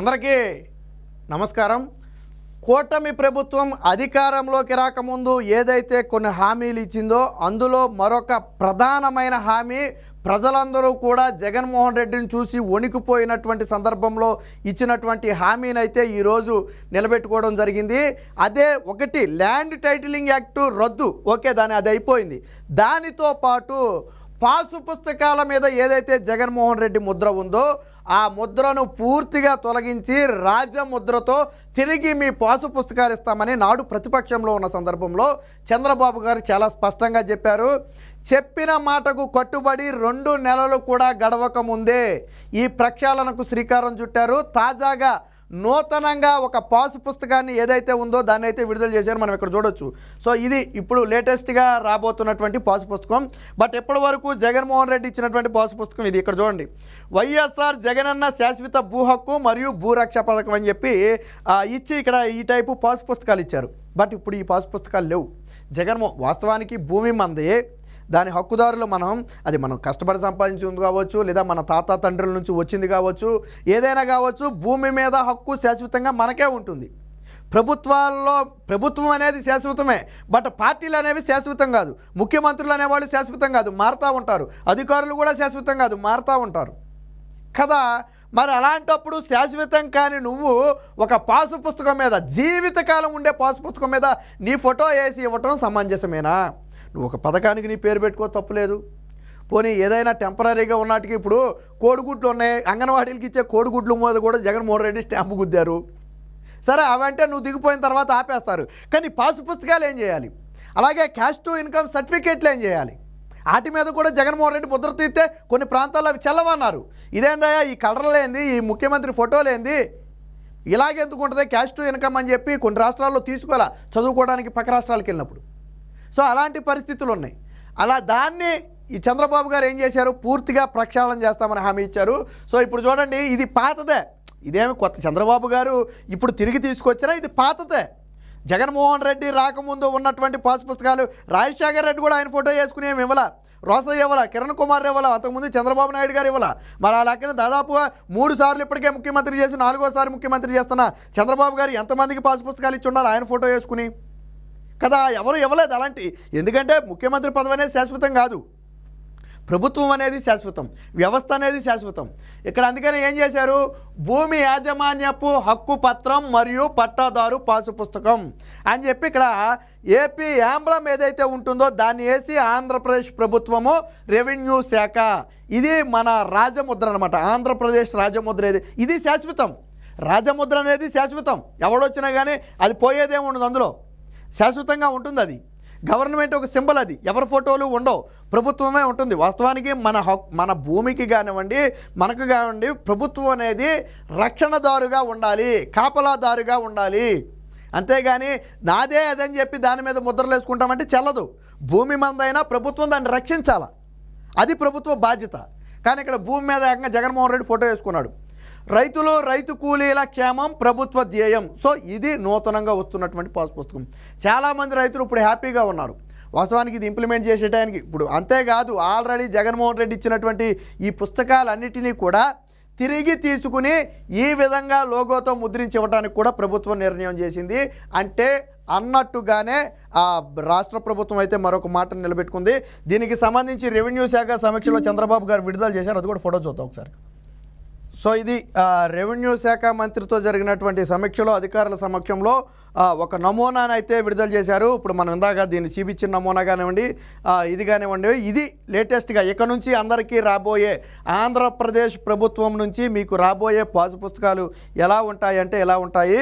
అందరికీ నమస్కారం. కూటమి ప్రభుత్వం అధికారంలోకి రాకముందు ఏదైతే కొన్ని హామీలు ఇచ్చిందో అందులో మరొక ప్రధానమైన హామీ ప్రజలందరూ కూడా జగన్మోహన్ రెడ్డిని చూసి వణికిపోయినటువంటి సందర్భంలో ఇచ్చినటువంటి హామీనైతే ఈరోజు నిలబెట్టుకోవడం జరిగింది. అదే ఒకటి ల్యాండ్ టైటిలింగ్ యాక్ట్ రద్దు. ఓకే దాని అది అయిపోయింది. దానితో పాటు పాసు పుస్తకాల మీద ఏదైతే జగన్మోహన్ రెడ్డి ముద్ర ఉందో ఆ ముద్రను పూర్తిగా తొలగించి రాజముద్రతో తిరిగి మీ పాసు పుస్తకాలు ఇస్తామని నాడు ప్రతిపక్షంలో ఉన్న సందర్భంలో చంద్రబాబు గారు చాలా స్పష్టంగా చెప్పారు. చెప్పిన మాటకు కట్టుబడి రెండు నెలలు కూడా గడవక ముందే ఈ ప్రక్షాళనకు శ్రీకారం చుట్టారు. తాజాగా నూతనంగా ఒక పాసు పుస్తకాన్ని ఏదైతే ఉందో దాన్ని అయితే విడుదల చేశారు మనం ఇక్కడ చూడొచ్చు. సో ఇది ఇప్పుడు లేటెస్ట్గా రాబోతున్నటువంటి పాసు పుస్తకం. బట్ ఎప్పటి వరకు జగన్మోహన్ రెడ్డి ఇచ్చినటువంటి పాసు పుస్తకం ఇది? ఇక్కడ చూడండి. వైఎస్ఆర్ జగనన్న శాశ్వత భూ హక్కు మరియు భూరక్ష పథకం అని చెప్పి ఇచ్చి ఇక్కడ ఈ టైపు పాసు పుస్తకాలు ఇచ్చారు. బట్ ఇప్పుడు ఈ పాసు పుస్తకాలు లేవు. జగన్మోహన్ వాస్తవానికి భూమి మందే. దాని హక్కుదారులు మనం అది మనం కష్టపడి సంపాదించింది కావచ్చు లేదా మన తాత తండ్రుల నుంచి వచ్చింది కావచ్చు ఏదైనా కావచ్చు భూమి మీద హక్కు శాశ్వతంగా మనకే ఉంటుంది. ప్రభుత్వాల్లో ప్రభుత్వం అనేది శాశ్వతమే బట్ పార్టీలు అనేవి శాశ్వతం కాదు. ముఖ్యమంత్రులు అనేవాళ్ళు శాశ్వతం కాదు మారుతూ ఉంటారు. అధికారులు కూడా శాశ్వతం కాదు మారుతూ ఉంటారు. కదా మరి అలాంటప్పుడు శాశ్వతం కాని నువ్వు ఒక పాసు పుస్తకం మీద జీవితకాలం ఉండే పాసు పుస్తకం మీద నీ ఫోటో వేసి ఇవ్వటం సమంజసమేనా? నువ్వు ఒక పథకానికి నీ పేరు పెట్టుకో తప్పులేదు పోనీ ఏదైనా టెంపరీగా ఉన్నట్టుగా ఇప్పుడు కోడిగుడ్లు ఉన్నాయి అంగన్వాడీలకి ఇచ్చే కోడిగుడ్లు మీద కూడా జగన్మోహన్ రెడ్డి స్టాంపు గుద్దారు. సరే అవంటే నువ్వు దిగిపోయిన తర్వాత ఆపేస్తారు. కానీ పాసు పుస్తకాలు ఏం చేయాలి? అలాగే క్యాష్ టు ఇన్కమ్ సర్టిఫికేట్లు ఏం చేయాలి? వాటి మీద కూడా జగన్మోహన్ రెడ్డి ముద్ర తీస్తే కొన్ని ప్రాంతాల్లో అవి చెల్లవన్నారు. ఇదేందయ్యా ఈ కలర్లేంది ఈ ముఖ్యమంత్రి ఫోటోలేంది ఇలాగెందుకు ఉంటుంది? క్యాష్ టు ఇన్కమ్ అని చెప్పి కొన్ని రాష్ట్రాల్లో తీసుకోవాలా? చదువుకోవడానికి పక్క రాష్ట్రాలకు వెళ్ళినప్పుడు. సో అలాంటి పరిస్థితులు ఉన్నాయి అలా దాన్ని ఈ చంద్రబాబు గారు ఏం చేశారు? పూర్తిగా ప్రక్షాళన చేస్తామని హామీ ఇచ్చారు. సో ఇప్పుడు చూడండి ఇది పాతదే. ఇదేమి కొత్త చంద్రబాబు గారు ఇప్పుడు తిరిగి తీసుకొచ్చినా ఇది పాతదే. జగన్మోహన్ రెడ్డి రాకముందు ఉన్నటువంటి పాస్ పుస్తకాలు రాజశేఖర్ రెడ్డి కూడా ఆయన ఫోటో వేసుకుని ఏమి ఇవ్వాల? రోసయ్య ఇవ్వాల? కిరణ్ కుమార్ ఇవ్వాల? అంతకుముందు చంద్రబాబు నాయుడు గారు ఇవ్వాల? మరి ఆ లెక్కన దాదాపుగా మూడు సార్లు ఇప్పటికే ముఖ్యమంత్రి చేసి నాలుగోసారి ముఖ్యమంత్రి చేస్తున్న చంద్రబాబు గారు ఎంతమందికి పాస్ పుస్తకాలు ఇచ్చి ఉన్నారు? ఆయన ఫోటో వేసుకుని. కదా? ఎవరు ఇవ్వలేదు అలాంటి. ఎందుకంటే ముఖ్యమంత్రి పదవి అనేది శాశ్వతం కాదు. ప్రభుత్వం అనేది శాశ్వతం. వ్యవస్థ అనేది శాశ్వతం. ఇక్కడ అందుకని ఏం చేశారు? భూమి యాజమాన్యపు హక్కు పత్రం మరియు పట్టాదారు పాసు పుస్తకం అని చెప్పి ఇక్కడ ఏపీ యాంబ్లం ఏదైతే ఉంటుందో దాన్ని వేసి ఆంధ్రప్రదేశ్ ప్రభుత్వము రెవెన్యూ శాఖ. ఇది మన రాజముద్ర అనమాట ఆంధ్రప్రదేశ్ రాజముద్ర ఇది ఇది శాశ్వతం. రాజముద్ర అనేది శాశ్వతం. ఎవడొచ్చినా కానీ అది పోయేదేముండదు అందులో. శాశ్వతంగా ఉంటుంది అది. గవర్నమెంట్ ఒక సింబల్ అది. ఎవరి ఫోటోలు ఉండవు. ప్రభుత్వమే ఉంటుంది. వాస్తవానికి మన హక్ మన భూమికి కానివ్వండి మనకు కానివ్వండి ప్రభుత్వం అనేది రక్షణదారుగా ఉండాలి. కాపలాదారుగా ఉండాలి. అంతేగాని నాదే అదని చెప్పి దాని మీద ముద్రలు వేసుకుంటామంటే చెల్లదు. భూమి మందైనా ప్రభుత్వం దాన్ని రక్షించాల? అది ప్రభుత్వ బాధ్యత. కానీ ఇక్కడ భూమి మీద ఏకంగా జగన్మోహన్ రెడ్డి ఫోటో వేసుకున్నాడు. రైతులు రైతు కూలీల క్షేమం ప్రభుత్వ ధ్యేయం. సో ఇది నూతనంగా వస్తున్నటువంటి పాస్ పుస్తకం. చాలామంది రైతులు ఇప్పుడు హ్యాపీగా ఉన్నారు. వాస్తవానికి ఇది ఇంప్లిమెంట్ చేసేటానికి ఇప్పుడు అంతేకాదు ఆల్రెడీ జగన్మోహన్ రెడ్డి ఇచ్చినటువంటి ఈ పుస్తకాలన్నిటినీ కూడా తిరిగి తీసుకుని ఈ విధంగా లోగోతో ముద్రించి ఇవ్వడానికి కూడా ప్రభుత్వం నిర్ణయం చేసింది. అంటే అన్నట్టుగానే ఆ రాష్ట్ర ప్రభుత్వం అయితే మరొక మాటను నిలబెట్టుకుంది. దీనికి సంబంధించి రెవెన్యూ శాఖ సమీక్షలో చంద్రబాబు గారు విడుదల చేశారు. అది కూడా ఫోటో చూద్దాం ఒకసారి. సో ఇది రెవెన్యూ శాఖ మంత్రితో జరిగినటువంటి సమీక్షలో అధికారుల సమక్షంలో ఒక నమూనాను అయితే విడుదల చేశారు. ఇప్పుడు మనం ఇందాక దీన్ని చూపించిన నమూనా కానివ్వండి ఇది కానివ్వండి ఇది లేటెస్ట్గా ఇక నుంచి అందరికీ రాబోయే ఆంధ్రప్రదేశ్ ప్రభుత్వం నుంచి మీకు రాబోయే పాసు పుస్తకాలు ఎలా ఉంటాయి అంటే ఎలా ఉంటాయి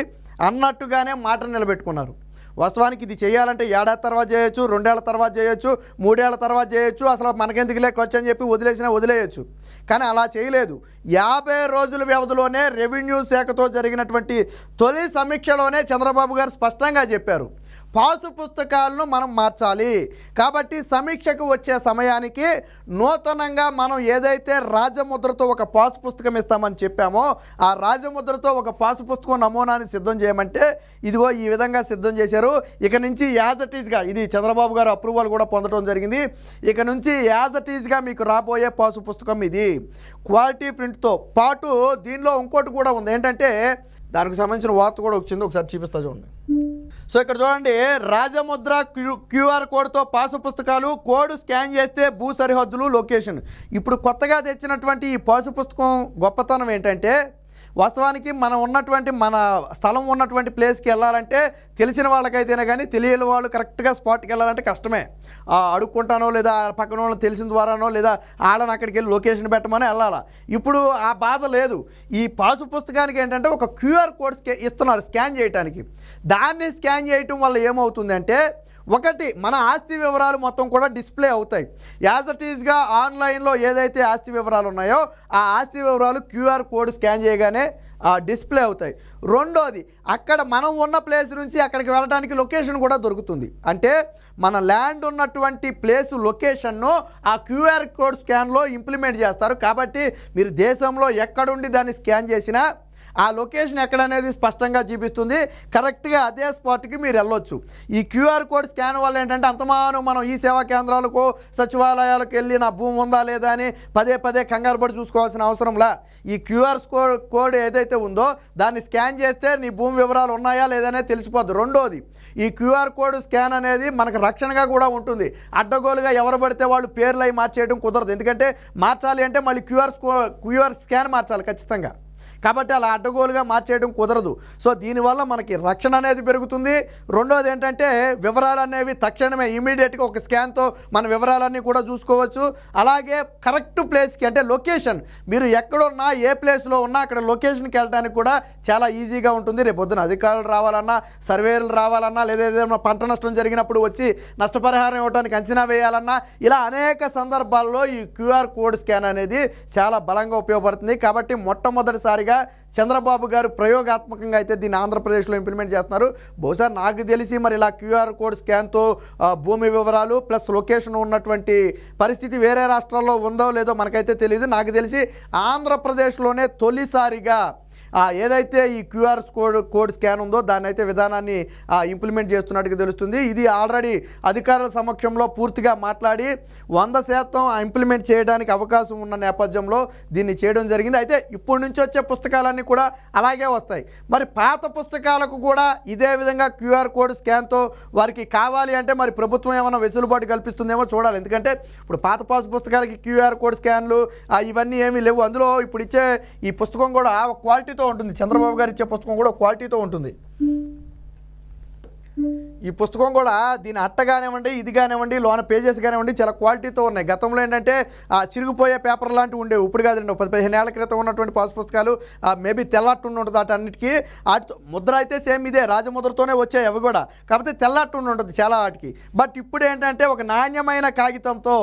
అన్నట్టుగానే మాట నిలబెట్టుకున్నారు. వాస్తవానికి ఇది చేయాలంటే ఏడాది తర్వాత చేయొచ్చు రెండేళ్ళ తర్వాత చేయొచ్చు మూడేళ్ళ తర్వాత చేయొచ్చు అసలు మనకెందుకులే ఖర్చు అని చెప్పి వదిలేసినా వదిలేయచ్చు. కానీ అలా చేయలేదు. యాభై రోజుల వ్యవధిలోనే రెవెన్యూ శాఖతో జరిగినటువంటి తొలి సమీక్షలోనే చంద్రబాబు గారు స్పష్టంగా చెప్పారు. పాసు పుస్తకాలను మనం మార్చాలి. కాబట్టి సమీక్షకు వచ్చే సమయానికి నూతనంగా మనం ఏదైతే రాజముద్రతో ఒక పాసు పుస్తకం ఇస్తామని చెప్పామో ఆ రాజముద్రతో ఒక పాసు పుస్తకం నమూనాని సిద్ధం చేయమంటే ఇదిగో ఈ విధంగా సిద్ధం చేశారు. ఇక నుంచి యాజ్ అట్ ఈజ్గా ఇది చంద్రబాబు గారు అప్రూవల్ కూడా పొందడం జరిగింది. ఇక నుంచి యాజ్ అట్ ఈజ్గా మీకు రాబోయే పాసు పుస్తకం ఇది. క్వాలిటీ ప్రింట్తో పాటు దీనిలో ఇంకోటి కూడా ఉంది. ఏంటంటే దానికి సంబంధించిన వార్త కూడా వచ్చింది. ఒకసారి చూపిస్తా చూడండి. సో ఇక్కడ చూడండి రాజముద్ర క్యూ క్యూఆర్ కోడ్తో పాసు పుస్తకాలు కోడ్ స్కాన్ చేస్తే భూ సరిహద్దులు లొకేషన్. ఇప్పుడు కొత్తగా తెచ్చినటువంటి ఈ పాసు పుస్తకం గొప్పతనం ఏంటంటే వాస్తవానికి మనం ఉన్నటువంటి మన స్థలం ఉన్నటువంటి ప్లేస్కి వెళ్ళాలంటే తెలిసిన వాళ్ళకైతేనే కానీ తెలియని వాళ్ళు కరెక్ట్గా స్పాట్కి వెళ్ళాలంటే కష్టమే. అడుక్కుంటానో లేదా పక్కన వాళ్ళని తెలిసిన ద్వారానో లేదా ఆడని అక్కడికి వెళ్ళి లొకేషన్ పెట్టమని వెళ్ళాలా. ఇప్పుడు ఆ బాధ లేదు. ఈ పాసు పుస్తకానికి ఏంటంటే ఒక క్యూఆర్ కోడ్ స్కా ఇస్తున్నారు స్కాన్ చేయడానికి దాన్ని స్కాన్ చేయటం వల్ల ఏమవుతుందంటే ఒకటి మన ఆస్తి వివరాలు మొత్తం కూడా డిస్ప్లే అవుతాయి. యాజ్ అట్ ఈజ్గా ఆన్లైన్లో ఏదైతే ఆస్తి వివరాలు ఉన్నాయో ఆ ఆస్తి వివరాలు క్యూఆర్ కోడ్ స్కాన్ చేయగానే డిస్ప్లే అవుతాయి. రెండోది అక్కడ మనం ఉన్న ప్లేస్ నుంచి అక్కడికి వెళ్ళడానికి లొకేషన్ కూడా దొరుకుతుంది. అంటే మన ల్యాండ్ ఉన్నటువంటి ప్లేస్ లొకేషన్ను ఆ క్యూఆర్ కోడ్ స్కాన్లో ఇంప్లిమెంట్ చేస్తారు. కాబట్టి మీరు దేశంలో ఎక్కడుండి దాన్ని స్కాన్ చేసినా ఆ లొకేషన్ ఎక్కడ అనేది స్పష్టంగా చూపిస్తుంది. కరెక్ట్గా అదే స్పాట్కి మీరు వెళ్ళొచ్చు. ఈ క్యూఆర్ కోడ్ స్కాన్ వల్ల ఏంటంటే అంతమానం మనం ఈ సేవా కేంద్రాలకు సచివాలయాలకు వెళ్ళి నా భూమి ఉందా లేదా అని పదే పదే కంగారు పడి చూసుకోవాల్సిన అవసరంలా ఈ క్యూఆర్ కోడ్ కోడ్ ఏదైతే ఉందో దాన్ని స్కాన్ చేస్తే నీ భూమి వివరాలు ఉన్నాయా లేదనే తెలిసిపోద్ది. రెండోది ఈ క్యూఆర్ కోడ్ స్కాన్ అనేది మనకు రక్షణగా కూడా ఉంటుంది. అడ్డగోలుగా ఎవరు పడితే వాళ్ళు పేర్లు అవి మార్చేయడం కుదరదు. ఎందుకంటే మార్చాలి అంటే మళ్ళీ క్యూఆర్ క్యూఆర్ స్కాన్ మార్చాలి ఖచ్చితంగా. కాబట్టి అలా అడ్డగోలుగా మార్చేయడం కుదరదు. సో దీనివల్ల మనకి రక్షణ అనేది పెరుగుతుంది. రెండోది ఏంటంటే వివరాలు అనేవి తక్షణమే ఇమీడియట్గా ఒక స్కాన్తో మన వివరాలన్నీ కూడా చూసుకోవచ్చు. అలాగే కరెక్ట్ ప్లేస్కి అంటే లొకేషన్. మీరు ఎక్కడున్నా ఏ ప్లేస్లో ఉన్నా అక్కడ లొకేషన్కి వెళ్ళడానికి కూడా చాలా ఈజీగా ఉంటుంది. రేపు పొద్దున అధికారులు రావాలన్నా సర్వేలు రావాలన్నా లేదా ఏదైనా పంట నష్టం జరిగినప్పుడు వచ్చి నష్టపరిహారం ఇవ్వడానికి అంచనా వేయాలన్నా ఇలా అనేక సందర్భాల్లో ఈ క్యూఆర్ కోడ్ స్కాన్ అనేది చాలా బలంగా ఉపయోగపడుతుంది. కాబట్టి మొట్టమొదటిసారిగా చంద్రబాబు గారు ప్రయోగాత్మకంగా అయితే దీన్ని ఆంధ్రప్రదేశ్లో ఇంప్లిమెంట్ చేస్తున్నారు. బహుశా నాకు తెలిసి మరి ఇలా క్యూఆర్ కోడ్ స్కాన్తో భూమి వివరాలు ప్లస్ లొకేషన్ ఉన్నటువంటి పరిస్థితి వేరే రాష్ట్రాల్లో ఉందో లేదో మనకైతే తెలియదు నాకు తెలిసి ఆంధ్రప్రదేశ్లోనే తొలిసారిగా ఏదైతే ఈ క్యూఆర్ కోడ్ కోడ్ స్కాన్ ఉందో దాన్ని అయితే విధానాన్ని ఆ, ఇంప్లిమెంట్ చేస్తున్నట్టుగా తెలుస్తుంది. ఇది ఆల్రెడీ అధికారుల సమక్షంలో పూర్తిగా మాట్లాడి వంద శాతం ఇంప్లిమెంట్ చేయడానికి అవకాశం ఉన్న నేపథ్యంలో దీన్ని చేయడం జరిగింది. అయితే ఇప్పటి నుంచి వచ్చే పుస్తకాలన్నీ కూడా అలాగే వస్తాయి. మరి పాత పుస్తకాలకు కూడా ఇదే విధంగా క్యూఆర్ కోడ్ స్కాన్తో వారికి కావాలి అంటే మరి ప్రభుత్వం ఏమైనా వెసులుబాటు కల్పిస్తుందేమో చూడాలి. ఎందుకంటే ఇప్పుడు పాత పాస్ పుస్తకాలకి క్యూఆర్ కోడ్ స్కాన్లు ఇవన్నీ ఏమీ లేవు. అందులో ఇప్పుడు ఇచ్చే ఈ పుస్తకం కూడా ఒక క్వాలిటీతో ఉంటుంది. చంద్రబాబు గారు ఇచ్చే పుస్తకం కూడా క్వాలిటీతో ఉంటుంది. ఈ పుస్తకం కూడా దీని అట్ట కానివ్వండి ఇది కానివ్వండి లోన పేజెస్ కానివ్వండి చాలా క్వాలిటీతో ఉన్నాయి. గతంలో ఏంటంటే ఆ చిరిగిపోయే పేపర్ లాంటివి ఉండేవి. ఇప్పుడు కాదండి ఒక పది పదిహేను ఏళ్ళ క్రితం ఉన్నటువంటి పాస్ పుస్తకాలు మేబీ తెల్లట్టు ఉంటుంది వాటన్నిటికీ వాటితో ముద్ర అయితే సేమ్ ఇదే రాజముద్రతోనే వచ్చాయి అవి కూడా. కాకపోతే తెల్లట్టు ఉండి ఉంటుంది చాలా వాటికి. బట్ ఇప్పుడు ఏంటంటే ఒక నాణ్యమైన కాగితంతో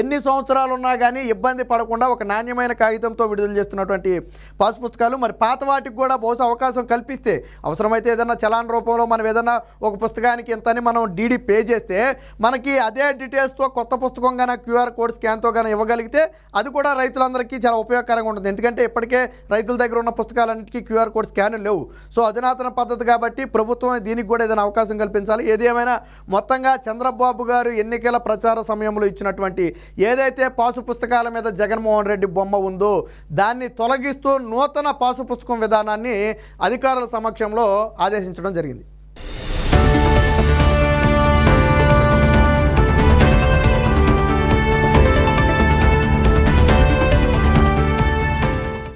ఎన్ని సంవత్సరాలు ఉన్నా కానీ ఇబ్బంది పడకుండా ఒక నాణ్యమైన కాగితంతో విడుదల చేస్తున్నటువంటి పాస్ పుస్తకాలు. మరి పాత వాటికి కూడా బహుశా అవకాశం కల్పిస్తే అవసరమైతే ఏదైనా చలాన్ రూపంలో మనం ఏదైనా ఒక పుస్తకానికి ఇంతని మనం డీడీ పే చేస్తే మనకి అదే డీటెయిల్స్తో కొత్త పుస్తకం కానీ క్యూఆర్ కోడ్ స్కాన్తో కానీ ఇవ్వగలిగితే అది కూడా రైతులందరికీ చాలా ఉపయోగకరంగా ఉంటుంది. ఎందుకంటే ఇప్పటికే రైతుల దగ్గర ఉన్న పుస్తకాలన్నిటికీ క్యూఆర్ కోడ్ స్కాన్ లేవు. సో అధునాతన పద్ధతి కాబట్టి ప్రభుత్వం దీనికి కూడా ఏదైనా అవకాశం కల్పించాలి. ఏదేమైనా మొత్తంగా చంద్రబాబు గారు ఎన్నికల ప్రచార సమయంలో ఇచ్చినటువంటి ఏదైతే పాసు పుస్తకాల మీద జగన్మోహన్ రెడ్డి బొమ్మ ఉందో దాన్ని తొలగిస్తూ నూతన పాసు పుస్తకం విధానాన్ని అధికారుల సమక్షంలో ఆదేశించడం జరిగింది.